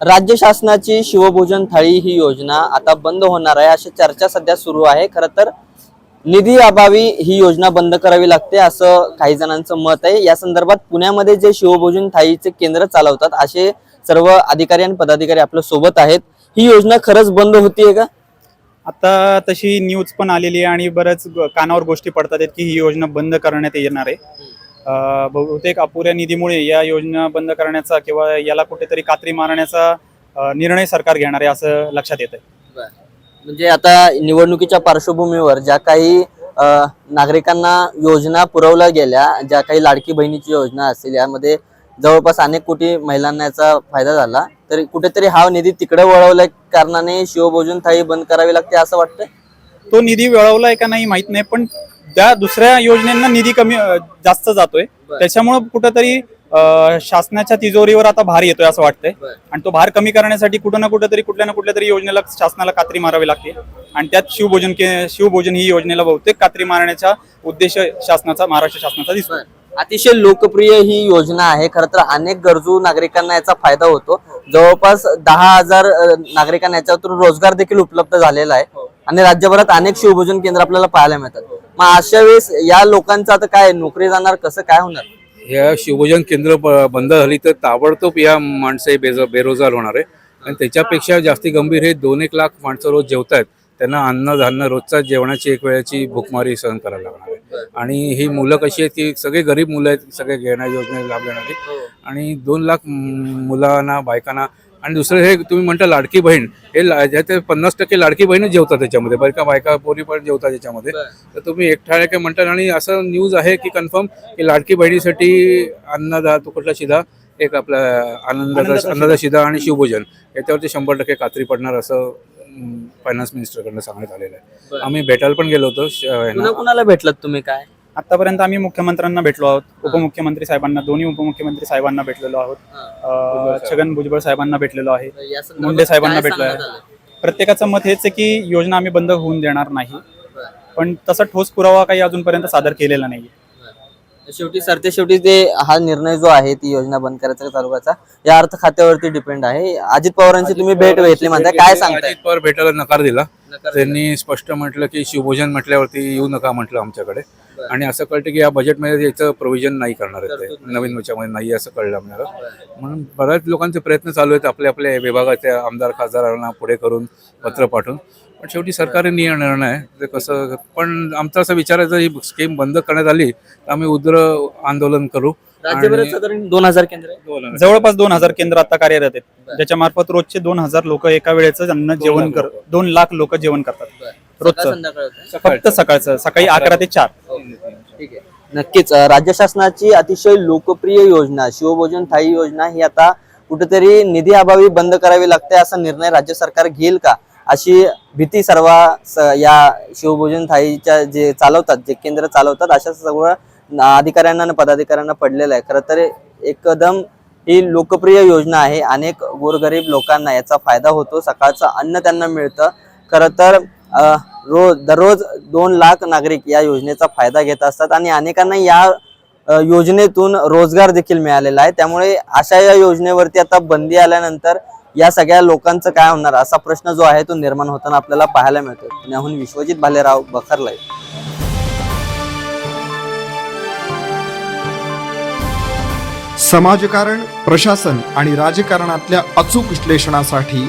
राज्य शासनाची शिवभोजन थाळी ही योजना आता बंद होणार आहे. अशी चर्चा सध्या सुरू आहे. खरं तर निधी अभावी ही योजना बंद करावी लागते असं काही जणांचं मत आहे. या संदर्भात पुण्यामध्ये जे शिवभोजन थाळीचे केंद्र चालवतात असे सर्व अधिकारी आणि पदाधिकारी आपल्यासोबत आहेत. ही योजना खरंच बंद होतीये का? आता तशी न्यूज पण आलेली आहे आणि बऱ्याच कानावर गोष्टी पडतात आहेत की ही योजना बंद करण्यात येणार आहे. बहुतेक अपुऱ्या निधीमुळे या योजना बंद करण्याचा किंवा याला कुठेतरी कात्री मारण्याचा निर्णय सरकार घेणार आहे असं लक्षात येत आहे म्हणजे आता निवडणुकीच्या पार्श्वभूमीवर ज्या काही नागरिकांना योजना पुरवल्या गेल्या ज्या काही लाडकी बहिणीची योजना असेल यामध्ये जवळपास अनेक कोटी महिलांना याचा फायदा झाला. तर कुठेतरी हा निधी तिकडे वळवल्या कारणाने शिवभोजन थाळी बंद करावी लागते असं वाटतं तो निधी वळवलाय का नाही माहीत नाही पण त्या दुसऱ्या योजनेंना निधी कमी जास्त जातोय त्याच्यामुळं कुठंतरी शासनाच्या तिजोरीवर आता भार येतोय असं वाटतंय. आणि तो भार कमी करण्यासाठी कुठं ना कुठेतरी कुठल्या ना कुठल्या तरी योजनेला शासनाला कात्री मारावी लागते. आणि त्यात शिवभोजन शिवभोजन ही योजनेला बहुतेक कात्री मारण्याचा उद्देश शासनाचा महाराष्ट्र शासनाचा दिसतो अतिशय लोकप्रिय ही योजना आहे. खरं तर अनेक गरजू नागरिकांना याचा फायदा होतो. जवळपास दहा हजार नागरिकांना याच्यातून रोजगार देखील उपलब्ध झालेला आहे. आणि राज्यभरात अनेक शिवभोजन केंद्र आपल्याला पाहायला मिळतात. मग अशा वेळेस या लोकांचं आता काय नोकरी जाणार कसं काय होणार? ह्या शिवभोजन केंद्र ब- बंद झाली तर ताबडतोब या माणसे बेज बेरोजगार होणार आहे. आणि त्याच्यापेक्षा जास्ती गंभीर हे दोन एक लाख माणसं रोज जेवत आहेत त्यांना अन्न धान्य रोजच्या जेवणाची एक वेळेची भूकमारी सहन करायला लागणार आहे. आणि ही मुलं कशी आहेत की सगळे गरीब मुलं आहेत सगळे घेण्या योजने लाभ घेणारी आणि दोन लाख म- मुलांना बायकांना आणि दुसरं हे तुम्ही म्हणता लाडकी बहीण हे ज्याचे पन्नास टक्के लाडकी बहीणच जेवतात त्याच्यामध्ये बरं का? बायका पोरी पण जेवतात त्याच्यामध्ये. तर तुम्ही एकठाळे काय म्हणतात आणि असं न्यूज आहे की कन्फर्म की लाडकी बहिणीसाठी अन्नदा तुकडला शिधा? एक आपला आनंदाचा अन्नदा शिधा. आणि शिवभोजन. याच्यावरती शंभर टक्के खात्री पडणार असं फायनान्स मिनिस्टरकडनं सांगण्यात आलेलं आहे. आम्ही भेटायला पण गेलो होतो भेटलात तुम्ही? काय? आतापर्यंत आम्ही मुख्यमंत्र्यांना भेटलो आहोत उपमुख्यमंत्री साहेबांना दोन्ही उपमुख्यमंत्री साहेबांना भेटलेलो आहोत. छगन भुजबळ साहेबांना भेटलेलो आहे मुंडे साहेबांना. सांगण्यात आलंय? प्रत्येकाचं मत हेच आहे की योजना आम्ही बंद होऊन देणार नाही. पण तसा ठोस पुरावा काही अजूनपर्यंत सादर केलेला नाही. शेवटी सरते शेवटी ते हा निर्णय जो आहे ती योजना बंद करायचा का चालू करायचा या अर्थ खात्यावरती डिपेंड आहे. अजित पवारांची तुम्ही भेट घेतली म्हणताय. काय सांगताय? अजित पवार भेटायला नकार दिला. त्यांनी स्पष्ट म्हटलं की शिवभोजन म्हटल्यावरती येऊ नका म्हटलं आमच्याकडे. आणि असं कळतं की या बजेटमध्ये याचं प्रोव्हिजन नाही करणार आहेत ते. नवीन याच्यामध्ये नाही असं कळलं आम्हाला म्हणून बऱ्याच लोकांचे प्रयत्न चालू आहेत आपल्या आपल्या विभागाच्या आमदार खासदारांना पुढे करून पत्र पाठवून. पण शेवटी सरकारी निय- निर्णय आहे. ते कसं पण आमचा असं विचारायचं ही स्कीम बंद करण्यात आली तर आम्ही उग्र आंदोलन करू. राज्यभरात आणि- साधारण दोन हजार केंद्र आहे. जवळपास दोन हजार केंद्र आता कार्यरत आहेत. ज्याच्या मार्फत रोजचे दोन हजार लोक एका वेळेच अन्न जेवण कर दोन लाख लोक जेवण करतात. रोजचं. फक्त सकाळचं. सकाळी अकरा ते चार. आहे नक्कीच. राज्य शासनाची अतिशय लोकप्रिय योजना शिवभोजन थाई योजना ही आता कुठेतरी निधी अभावी बंद करावी लागते असा निर्णय राज्य सरकार घेईल का? अशी भीती सर्व स- या शिवभोजन थाईच्या जे चालवतात जे केंद्र चालवतात अशा सर्व अधिकाऱ्यांना आणि पदाधिकाऱ्यांना पडलेलं आहे. खरं तर एकदम ही लोकप्रिय योजना आहे. अनेक गोरगरीब लोकांना याचा फायदा होतो. सकाळचं अन्न त्यांना मिळतं. खरं तर रोज दररोज दोन लाख नागरिक या योजनेचा फायदा घेत असतात आणि अनेकांना या योजनेतून रोजगार देखील मिळालेला आहे. त्यामुळे अशा या योजनेवरती आता बंदी आल्यानंतर या सगळ्या लोकांचं काय होणार असा प्रश्न जो आहे तो निर्माण होताना आपल्याला पाहायला मिळतो पुण्याहून विश्वजित भालेराव बखरलाय. समाजकारण प्रशासन आणि राजकारणातल्या अचूक विश्लेषणासाठी